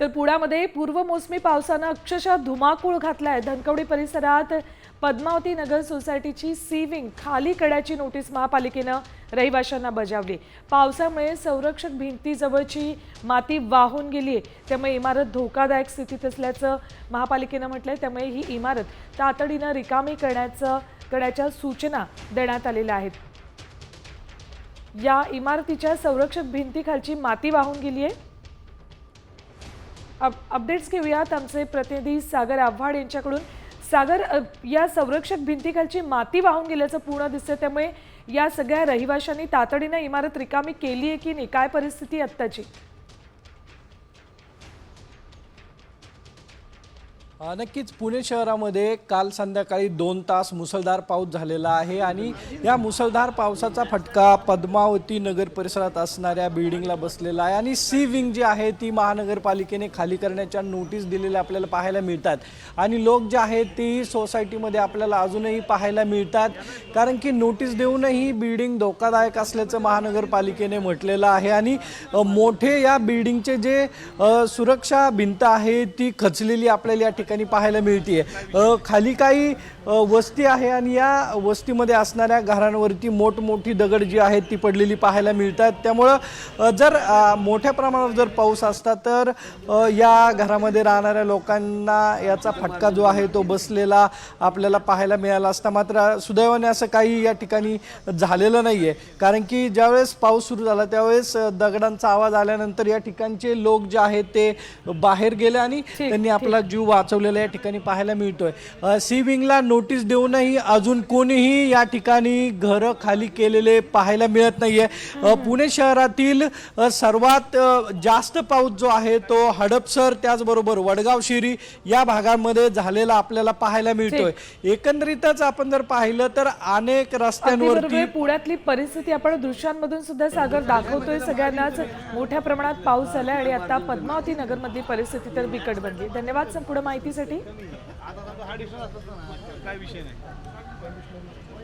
तर पुण्यामध्ये पूर्वमोसमी पावसानं अक्षरशः धुमाकूळ घातला आहे धनकवडी परिसरात पद्मावती नगर सोसायटीची सी विंग खाली कड्याची नोटीस महापालिकेनं रहिवाशांना बजावली. पावसामुळे संरक्षक भिंतीजवळची माती वाहून गेली आहे. त्यामुळे इमारत धोकादायक स्थितीत असल्याचं महापालिकेनं म्हटलं आहे त्यामुळे ही इमारत तातडीनं रिकामी करण्याचं करण्याच्या सूचना देण्यात आलेल्या आहेत. या इमारतीच्या संरक्षक भिंतीखालची माती वाहून गेली आहे. अप अपडेट्स घेऊयात आमचे प्रतिनिधी सागर आव्हाड यांच्याकडून. सागर या संरक्षक भिंतीखालची माती वाहून गेल्याचं पूर्ण दिसतं त्यामुळे या सगळ्या रहिवाशांनी तातडीनं इमारत रिकामी केली आहे की नाही? काय परिस्थिती आत्ताची? नक्कीच पुणे शहरामध्ये काल संध्याकाळी दोन तास मुसळधार पाऊस झालेला आहे आणि या मुसळधार पावसाचा फटका पद्मावती नगर परिसरात असणाऱ्या बिल्डिंगला बसलेला आहे. आणि सी विंग जी आहे ती महानगरपालिकेने खाली करण्याच्या नोटीस दिलेल्या आपल्याला पाहायला मिळतात. आणि लोक जे आहेत तेही सोसायटीमध्ये आपल्याला अजूनही पाहायला मिळतात. कारण की नोटीस देऊनही बिल्डिंग धोकादायक असल्याचं महानगरपालिकेने म्हटलेलं आहे. आणि मोठे या बिल्डिंगचे जे सुरक्षा भिंत आहे ती खचलेली आपल्याला या ठिकाणी ठिकाणी पाहायला मिळते खाली काही वस्ती आहे आणि या वस्तीमध्ये असणाऱ्या घरांवरती मोठमोठी दगड जी आहेत ती पडलेली पाहायला मिळतात. त्यामुळं जर मोठ्या प्रमाणावर जर पाऊस असता तर या घरामध्ये राहणाऱ्या लोकांना याचा फटका जो आहे तो बसलेला आपल्याला पाहायला मिळाला असता. मात्र सुदैवाने असं काही या ठिकाणी झालेलं नाही आहे कारण की ज्यावेळेस पाऊस सुरू झाला त्यावेळेस दगडांचा आवाज आल्यानंतर या ठिकाणचे लोक जे आहेत ते बाहेर गेले आणि त्यांनी आपला जीव वाचवलेला या ठिकाणी पाहायला मिळतोय. सी विंगला नोटीस देऊनही अजून कोणीही या ठिकाणी घरं खाली केलेले पाहायला मिळत नाहीये. पुणे शहरातील सर्वात जास्त पाऊस जो आहे तो हडपसर त्याचबरोबर वडगाव शिरी या भागामध्ये झालेला आपल्याला पाहायला मिळतोय. एकंदरीतच आपण जर पाहिलं तर अनेक रस्त्यांवरती बरोबर पुण्यातली परिस्थिती आपण दृश्यांमधून सुद्धा सागर दाखवतोय सगळ्यांनाच. मोठ्या प्रमाणात पाऊस झालाय आणि आता पद्मावती नगरमधली परिस्थिती तर बिकट बनली. धन्यवाद संपूर्ण माहितीसाठी. आता समजा हा डिस्टन्स असतात ना. काय विषय नाही.